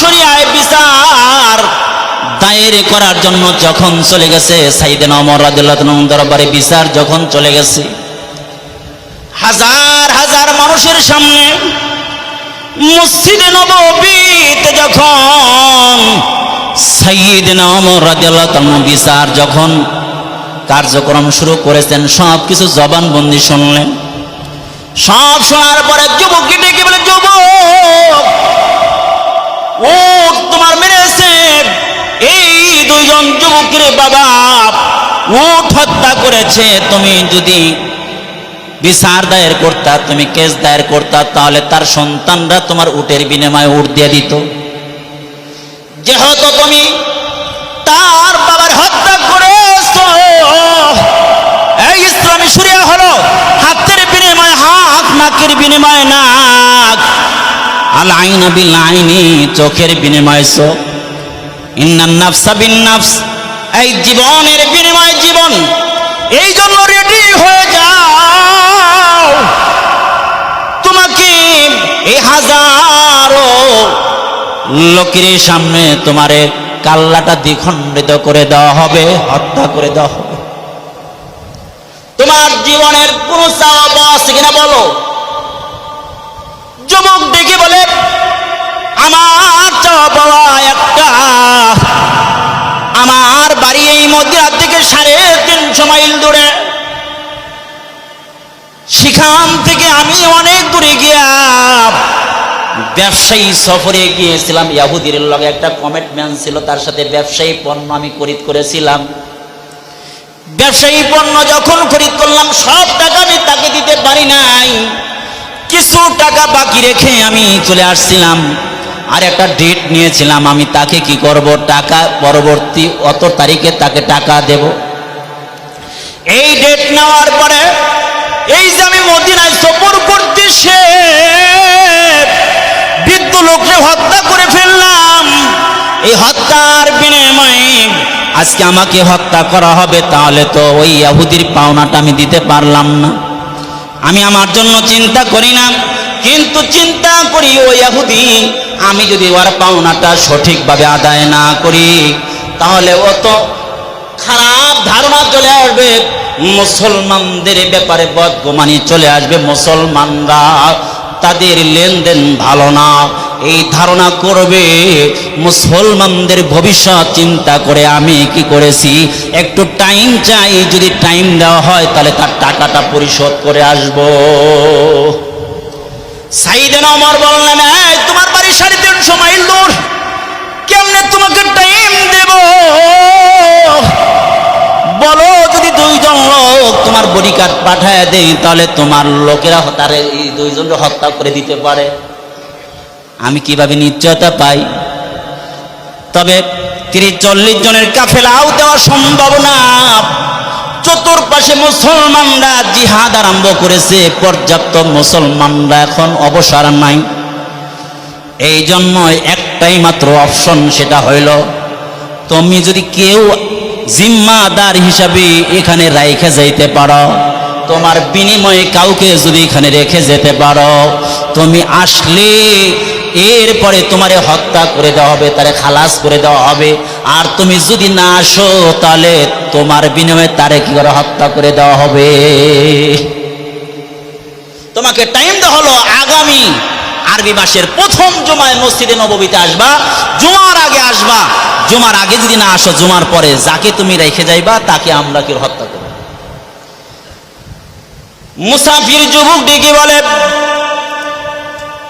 শরিয়ায় বিচার দায়ের করার জন্য যখন চলে গেছে সাইদিন অমর দরবারে বিচার যখন চলে গেছে, হাজার হাজার মানুষের সামনে মসজিদে যখন সাইদিন অমর বিচার যখন কার্যক্রম শুরু করেছেন সব কিছু জবানবন্দি শুনলেন। সব শোনার পরে বলে, যুবক ও, তোমার মেরেছে। এই দুইজন যুবকের বাবা উঠ হত্যা করেছে। তুমি যদি বিচার দায়ের করতা, তুমি কেস দায়ের করতা, তাহলে তার সন্তানরা তোমার উটের বিনিময়ে উঠ দিয়ে দিত। যেহেতু তুমি তার বাবার হত্যা করেছ, এই ইসলামী সুরিয়া হলো হাতের বিনিময়ে হাত, নাকের বিনিময়ে নাক। আল আইনা বিল আইনি চোখের বিনিময়ে চোখ। ইন্নান বিন নাফস এই জীবনের বিনিময়ে জীবন। এই জন্য রেডি হয়ে যাও। তোমাকে এই হাজারো লোকের সামনে তোমারে কাল্লাটা দ্বিখণ্ডিত করে দেওয়া হবে, হত্যা করে দেওয়া হবে। তোমার জীবনের কোন চাওয়া আছে কিনা বলো? যুবক ডেকে বলে, আমার চাওয়া একটা আমার বাড়ি এই মদিনা থেকে সাড়ে তিনশো মাইল দূরে। সেখান থেকে আমি অনেক দূরে গিয়া ব্যবসায়ী সফরে গিয়েছিলাম। ইয়াহুদির লগে একটা কমিটমেন্ট ছিল, তার সাথে ব্যবসায়ী পণ্য আমি খরিদ করেছিলাম। ব্যবসায়ী পণ্য যখন খরিদ করলাম, সব টাকা আমি তাকে দিতে পারি নাই। কিছু টাকা বাকি রেখে আমি চলে আসছিলাম। আর একটা ডেট নিয়েছিলাম, আমি তাকে কি করব, টাকা পরবর্তী অত তারিখে তাকে টাকা দেব। এই ডেট নেওয়ার পরে, এই যে আমি মদিনায় সফর করতে সে বৃদ্ধ লোককে হত্যা করে ফেললাম। এই হত্যার বিনিময়ে আজকে আমাকে হত্যা করা হবে, তাহলে তো ওই ইয়াহুদির পাওনাটা আমি দিতে পারলাম না। আমি আমার জন্য চিন্তা করি না। কিন্তু চিন্তা করি ওই ইয়াহুদি, আমি যদি ওর পাওনাটা সঠিকভাবে আদায় না করি, তাহলে ও তো খারাপ ধারণা চলে আসবে। মুসলমানদের ব্যাপারে বদগমানি চলে আসবে। মুসলমানরা তাদের লেনদেন ভালো না। এই ধারণা করবে, মুসলমানদের ভবিষ্যৎ চিন্তা করে আমি কি করেছি? একটু টাইম চাই যদি টাইম দেওয়া হয় তাহলে তার টাকাটা পরিশোধ করে আসব। সাইদেন অমর বললেন "এই, তোমার বাড়ি সাড়ে তিনশো মাইল দূর। কেমনে তোমাকে টাইম দেব? বলো যদি দুইজন লোক তোমার বডি কার্ড পাঠায় দেই তাহলে তোমার লোকেরা তার এই দুইজন হত্যা করে দিতে পারে। আমি কীভাবে নিশ্চয়তা পাই? তবে তিরিশ চল্লিশ জনের কাফেলাও দেওয়া সম্ভব না। চতুর্পাশে মুসলমানরা জিহাদ আরম্ভ করেছে, পর্যাপ্ত মুসলমানরা এখন অবসর নাই। এই জন্য একটাই মাত্র অপশন, সেটা হইল, তুমি যদি কেউ জিম্মাদার হিসাবে এখানে রাইখে যাইতে পারো, তোমার বিনিময়ে কাউকে যদি এখানে রেখে যেতে পারো, তুমি আসলে এরপরে তোমারে হত্যা করে দেওয়া হবে, তারে খালাস করে দেওয়া হবে। আর তুমি যদি না আসো, তাহলে তোমার বিনিময়ে তারে কি করে হত্যা করে দেওয়া হবে? তোমাকে টাইম দেওয়া হলো আগামী আরবি মাসের প্রথম জুমায় মসজিদে নববীতে আসবা, জুমার আগে আসবা। জুমার আগে যদি না আসো, জুমার পরে যাকে তুমি রেখে যাইবা, তাকে আমরা কি হত্যা করব? মুসাফির যুবক ডেকে বলে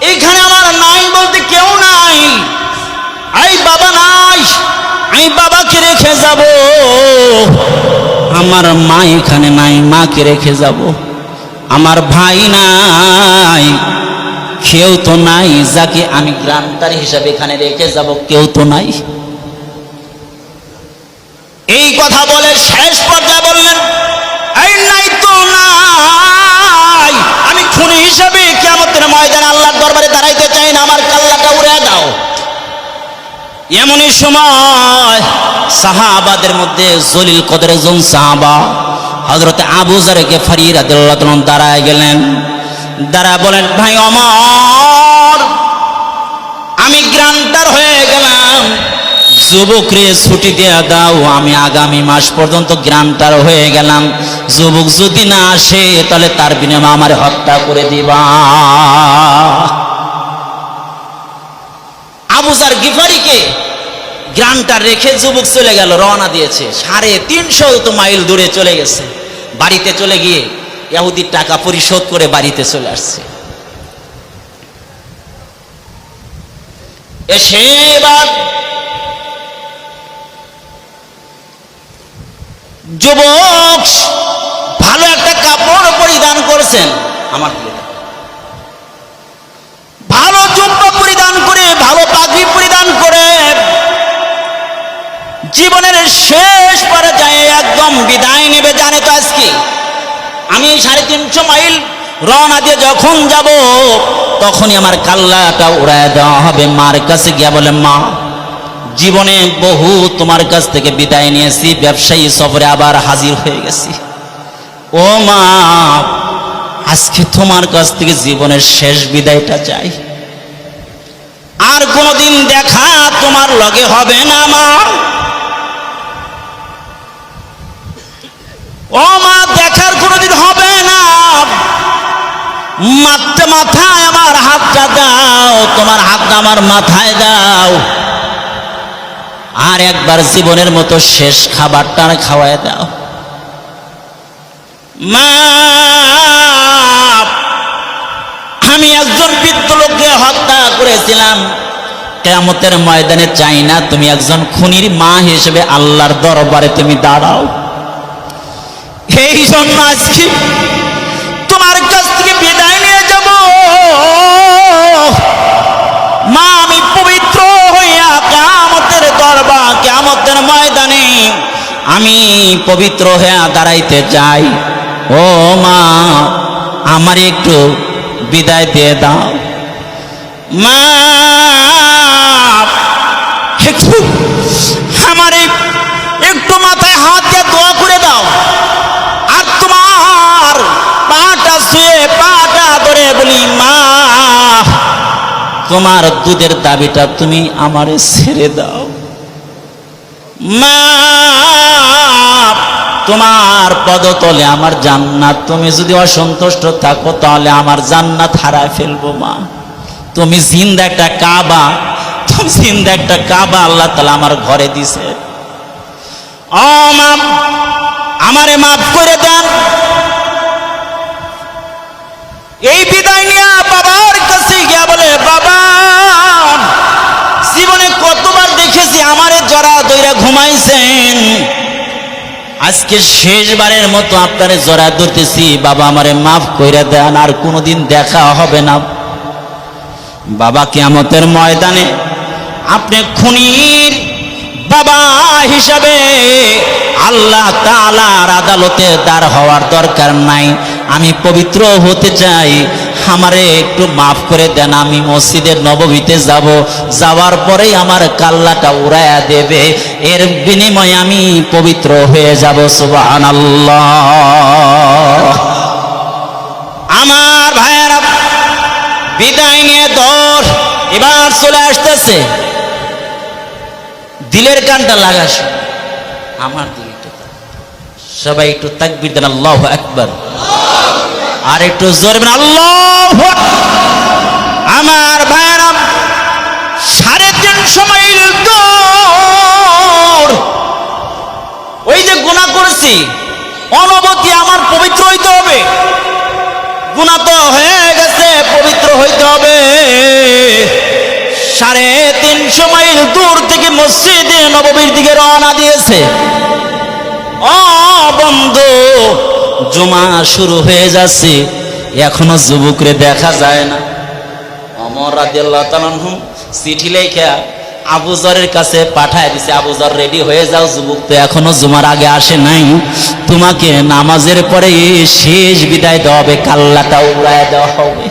এখানে আমার নাই বলতে কেউ নাই। আই বাবা নাই, আমি বাবাকে রেখে যাব। আমার মা এখানে নাই, মাকে রেখে যাব। আমার ভাই নাই, কেউ তো নাই, যাকে আমি গ্রান্তার হিসাবে এখানে রেখে যাব, কেউ তো নাই। এই কথা বলে শেষ পর্যায়ে বললেন, এই নাই তো নাই, আমি খুনি হিসাবে কেমতের ময়দানে আল্লাহর দরবারে দাঁড়াইতে চাই না, আমার কাল্লাটা উড়ে দাও। এমনই সময় সাহাবাদের মধ্যে জলিল কদর একজন সাহাবা হজরতে আবু জারেকে ফারিয়ে রাদিয়াল্লাহু তাআলা দাঁড়ায় গেলেন। দাঁড়া বলেন, ভাই অমর, আমি গ্রান্টার হয়ে যুবক রে ছুটি দেয়া দাও, আমি আগামী মাস পর্যন্ত গ্রামটার হয়ে গেলাম। যুবক যদি না আসে, তাহলে তার বিনিময়ে আমার হত্যা করে দিবা। আবুজার গিফারিকে গ্রামটা রেখে যুবক চলে গেল, রওনা দিয়েছে। সাড়ে তিনশো তো মাইল দূরে চলে গেছে। বাড়িতে চলে গিয়ে ইহুদির টাকা পরিশোধ করে বাড়িতে চলে আসছে। এসে এবার যুবক, ভালো একটা কাপড় পরিধান করছেন। আমার ভালো জুব্বা পরিধান করে, ভালো পাগড়ি পরিধান করে, জীবনের শেষ পর্যায়ে একদম বিদায় নেবে। জানে তো আজকে আমি সাড়ে তিনশো মাইল রওনা দিয়ে যখন যাব, তখনই আমার কাল্লাটা উড়ায় দেওয়া হবে। মার কাছে গিয়া বলে, মা জীবনে বহু তোমার কাছ থেকে বিদায় নিয়েছি, ব্যবসায়ী সফরে আবার হাজির হয়ে গেছি। ও মা, আজকে তোমার কাছ থেকে জীবনের শেষ বিদায়টা চাই। আর কোনোদিন দেখা তোমার লগে হবে না মা ও মা, দেখার কোনোদিন হবে না। মাত্র মাথায় আমার হাতটা দাও, তোমার হাতটা আমার মাথায় দাও। আর একবার জীবনের মতো শেষ খাবারটা খাওয়ায় দাও। মা আমি একজন বৃদ্ধ লোককে হত্যা করেছিলাম। কেয়ামতের ময়দানে চাই না তুমি একজন খুনির মা হিসেবে আল্লাহর দরবারে তুমি দাঁড়াও। এই জন্য আজকে তোমার কাছ আমি পবিত্র হইয়া দাঁড়াইতে চাই। ও মা, আমার একটু বিদায় দিয়ে দাও। মা, আমার একটু মাথায় হাত দিয়ে দোয়া করে দাও। আর তোমার পাটা শুয়ে পাটা ধরে বলি, মা, তোমার দুধের দাবিটা তুমি আমারে ছেড়ে দাও। তোমার পদতলে আমার জান্নাত। তুমি যদি অসন্তুষ্ট থাকো, তাহলে আমার জান্নাত হারায় ফেলব মা। তুমি জিন্দা একটা কাবা, তুমি জিন্দা একটা কাবা, আল্লাহ তালা আমার ঘরে দিছে। ও মা, আমারে মাফ করে দেন। এই বিদায় নিয়ে বাবার কাছে গিয়া বলে বাবা জীবনে কতবার দেখেছি আমারে জরা দইরা ঘুমাইছেন? আজকে শেষবারের মতো আপনারে জরা ধরতেছি। বাবা আমারে মাফ কইরা দেন, আর কোনোদিন দেখা হবে না। বাবা কিয়ামতের ময়দানে আপনি খুনির বাবা হিসাবে আল্লাহ তালার আদালতে দাঁড় হওয়ার দরকার নাই। আমি পবিত্র হতে চাই আমারে একটু মাফ করে দেন, আমি মসজিদের নবমীতে যাব। যাওয়ার পরেই আমার কাল্লাটা উড়াইয়া দেবে। এর বিনিময়ে আমি পবিত্র হয়ে যাব সুবাহ আমার ভাইয়েরা, বিদায় নিয়ে দর এবার চলে আসতেছে। দিলের কানটা লাগাস। আমার তাক। সবাই একটু তাকবির দেন, আল্লাহ একবার আর একটু জোরে আল্লাহ আমার ভাইরাম সাড়ে তিনশো মাইল ওই যে গুণা করেছি অনবতি আমার পবিত্র হইতে হবে। গুণা তো হয়ে গেছে, পবিত্র হইতে হবে। সাড়ে তিনশো মাইল দূর থেকে মসজিদে নববীর দিকে রওনা দিয়েছে। ও বন্ধু জমা শুরু হয়ে যাচ্ছে। এখনও যুবকরে দেখা যায় না। অমর আনহু চিঠি লেখা কাছে পাঠায় দিছে রেডি হয়ে যাও যুবক, তো এখনও জুমার আগে আসে নাই। তোমাকে নামাজের পরে শেষ বিদায় দেওয়া হবে, কাল্লাটা উড়ায় দেওয়া হবে।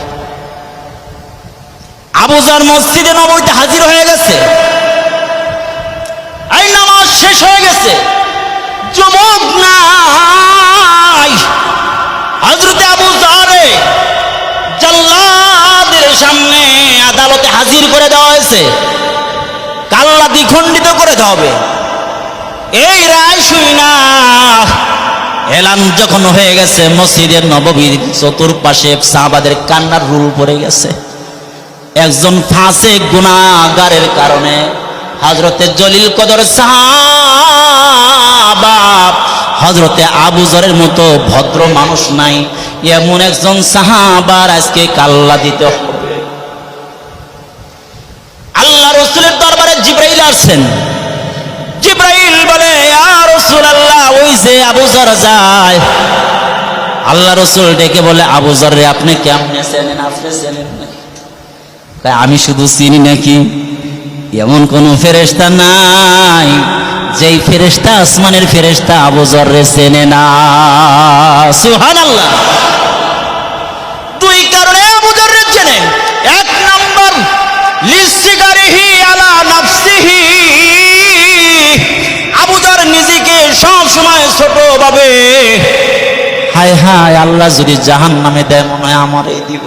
আবুজর মসজিদে নবীতে হাজির হয়ে গেছে। এই নামাজ শেষ হয়ে গেছে। যুবক নাই হজরতে আবু জারে জাল্লাদের সামনে আদালতে হাজির করে দেওয়া হয়েছে। কাল্লা দ্বিখণ্ডিত করে দেওয়া হবে। এই রায় শুই না। এলান যখন হয়ে গেছে, মসজিদের নববীর চতুর্পাশে সাহাবাদের কান্নার রুল পড়ে গেছে। একজন ফাঁসে গুণাগারের কারণে হজরতে জলিল কদর সাহাবা হজরতে আবুজরের মতো ভদ্র মানুষ নাই এমন একজন সাহাবার আজকে কাল্লা দিতে হবে। আল্লাহ রসুলের দরবারে জিব্রাইল আসছেন। জিব্রাইল বলে আর রসুল আল্লাহ ওই যে আবুজর যায়। আল্লাহ রসুল ডেকে বলে আবুজর রে আপনি কেমনে চেনেন? আপনি চেনেন কয়, আমি শুধু চিনি নাকি। এমন কোন ফেরেস্তা নাই। যেই ফেরেস্তা আসমানের ফেরেস্তা আবুজর রে চেনে না। সুহান আল্লাহ দুই কারণে আবুজর রে চেনে। এক নম্বর লিসিগারিহি আলা নাফসিহি। আবুজর নিজেকে সব সময় ছোট ভাবে, হায় হায়, আল্লাহ যদি জাহান নামে দেয় মনে আমারই দিব।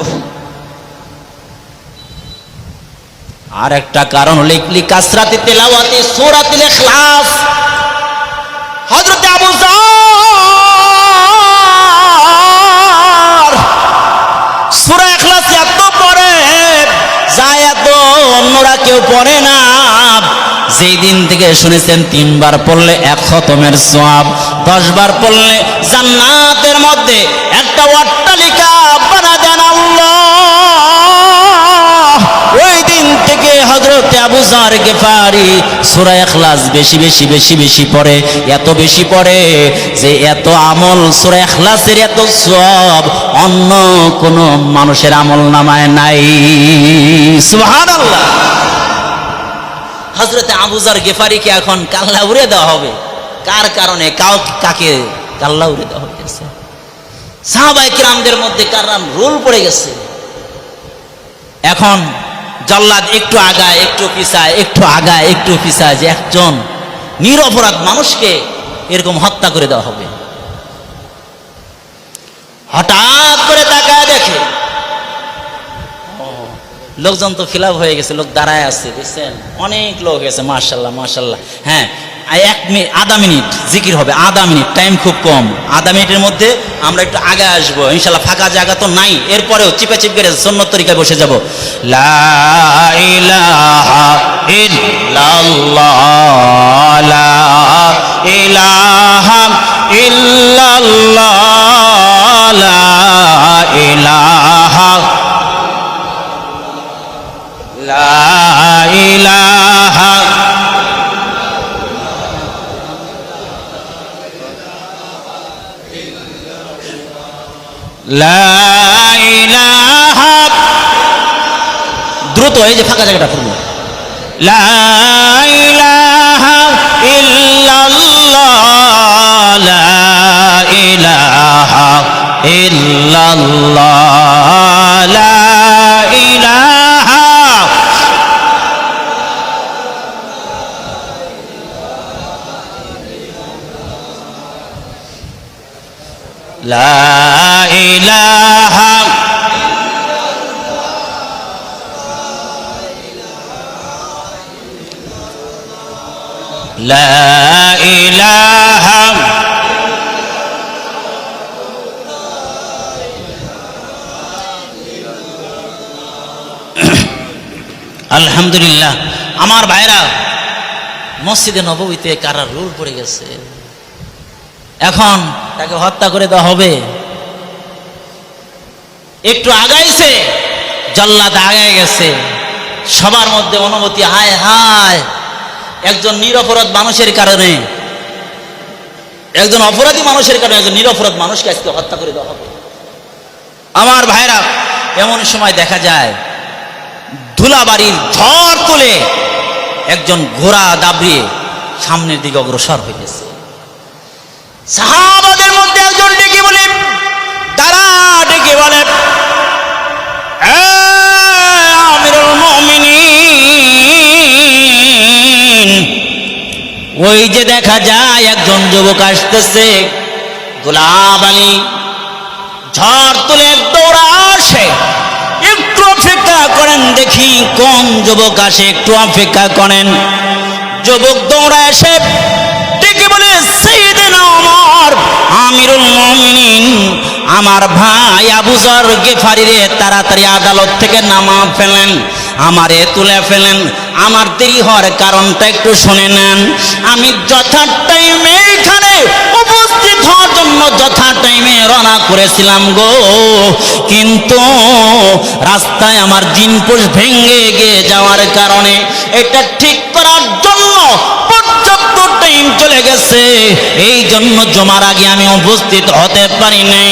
আর একটা কারণ লিখলি কাসরাতে তেলাওয়াতে, সূরাতুল ইখলাস। হযরত আবু জার। সূরা ইখলাস এত পড়ে যা এত অন্যরা কেউ পড়ে না। যেই দিন থেকে শুনেছেন, তিনবার পড়লে এক খতমের সওয়াব দশ বার পড়লে জান্নাতের মধ্যে একটা অট্টালিকা হজরত আবু জার গেফারি সূরা ইখলাস বেশি বেশি বেশি বেশি পড়ে। এত বেশি পড়ে যে এত আমল সূরা ইখলাসের এত সব অন্য কোন মানুষের আমল নামায় নাই। হজরতে আবুজার গেফারিকে এখন কাল্লা উড়ে দেওয়া হবে। কার কারণে? কাউ কাকে কাল্লা উড়ে দেওয়া হয়েছে সাহাবাই কিরামদের মধ্যে কারাম রোল পড়ে গেছে? এখন জল্লাদ একটু আগায়, একটু পিছায়, একটু আগায়, একটু পিছায় যে একজন নিরপরাধ মানুষকে এরকম হত্যা করে দেওয়া হবে। হঠাৎ করে তাকায় দেখে। লোকজন তো ফিলাপ হয়ে গেছে, লোক দাঁড়ায় আছে, দেখছেন? অনেক লোক গেছে মার্শাল্লাহ মার্শাল্লাহ হ্যাঁ এক মিনিট আধা মিনিট জিকির হবে, আধা মিনিট টাইম খুব কম। আধা মিনিটের মধ্যে আমরা একটু আগে আসব ইনশাল্লাহ ফাঁকা জায়গা তো নাই। এরপরেও চিপে চিপ করে সন্ন্যত তরিকায় বসে যাব। লা ইলাহা দ্রুত এই যে ফাঁকা জায়গাটা পড়ব লা ইলাহা لا إله لا إله আলহামদুলিল্লাহ আমার ভাইরা মসজিদে নবমীতে কারা রুল পড়ে গেছে এখন তাকে হত্যা করে দেওয়া হবে। একটু আগাইছে, জল্লাদ আগায় গেছে। সবার মধ্যে অনুমতি, হায় হায়। একজন নিরপরাধ মানুষের কারণে, একজন অপরাধী মানুষের কারণে একজন নিরপরাধ মানুষকে আজকে হত্যা করে দেওয়া হবে। আমার ভাইরা, এমন সময় দেখা যায়, ধুলাবাড়ির ঝড় তুলে একজন ঘোড়া দাবড়িয়ে সামনের দিকে অগ্রসর হইতেছে। সাহাবাদের মধ্যে একজন ডেকে বলে তারা ডেকে বলে "এ আমিরুল ওই যে দেখা যায় একজন যুবক আসতেছে গোলাপ আলী। ঝড় তুলে দৌড়া আসে। একটু অপেক্ষা করেন দেখি কোন যুবক আসে, একটু অপেক্ষা করেন। যুবক দৌড়া এসে আমিরুল আমার ভাই আবুজর গেফারিরে তাড়াতাড়ি আদালত থেকে নামা ফেলেন, আমারে তুলে ফেলেন। আমার দেরি হওয়ার কারণটা একটু শুনে নেন। আমি যথা টাইমে এখানে উপস্থিত হওয়ার জন্য যথা টাইমে রওনা করেছিলাম গো। কিন্তু রাস্তায় আমার জিনপুষ ভেঙে গিয়ে যাওয়ার কারণে এটা ঠিক করার জন্য টাইম চলে গেছে। এই জন্য জমার আগে আমি উপস্থিত হতে পারি নাই।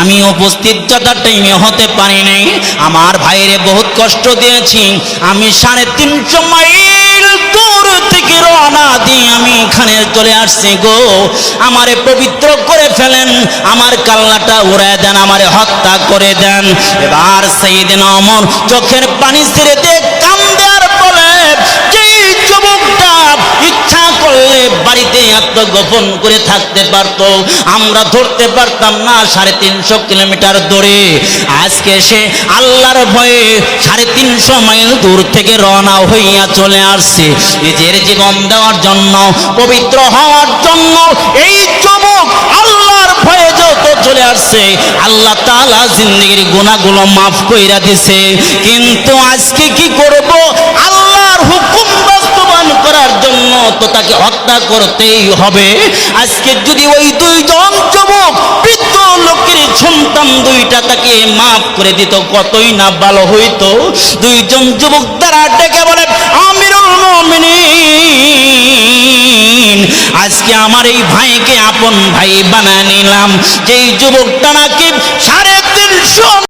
আমি উপস্থিত যথা টাইমে হতে পারি নাই। আমার ভাইরে বহুত কষ্ট দিয়েছি। আমি সাড়ে তিনশো মাইল দূর থেকে রওনা দিয়ে আমি এখানে চলে আসছি গো। আমারে পবিত্র করে ফেলেন। আমার কাল্লাটা উড়ায় দেন, আমারে হত্যা করে দেন। এবার সেই দিন অমর চোখের পানি ছেড়ে দিয়ে আত্মগোপন করে থাকতে পারতো। আমরা ধরতে পারতাম না সাড়ে তিনশো কিলোমিটার দূরে। আজকে সে আল্লাহর ভয়ে সাড়ে তিনশো মাইল দূর থেকে রওনা হইয়া চলে আসছে। নিজের জীবন দেওয়ার জন্য, পবিত্র হওয়ার জন্য এই যুবক আল্লাহর ভয়ে যত চলে আসছে, আল্লাহ তাআলা জিন্দগির গুণাগুলো মাফ কইরা দিছে। কিন্তু আজকে কি করব? আল্লাহর হুকুম তো তাকে হত্যা করতেই হবে। আজকে যদি ওই দুইজন যুবক বৃদ্ধ লোকের সন্তান দুইটা তাকে মাফ করে দিত, কতই না ভালো হইতো। দুইজন যুবক দ্বারা ডেকে বলে, আমিরুল মুমিনিন, আজকে আমার এই ভাইকে আপন ভাই বানায় নিলাম। যেই যুবকটা নাকি সাড়ে তিনশো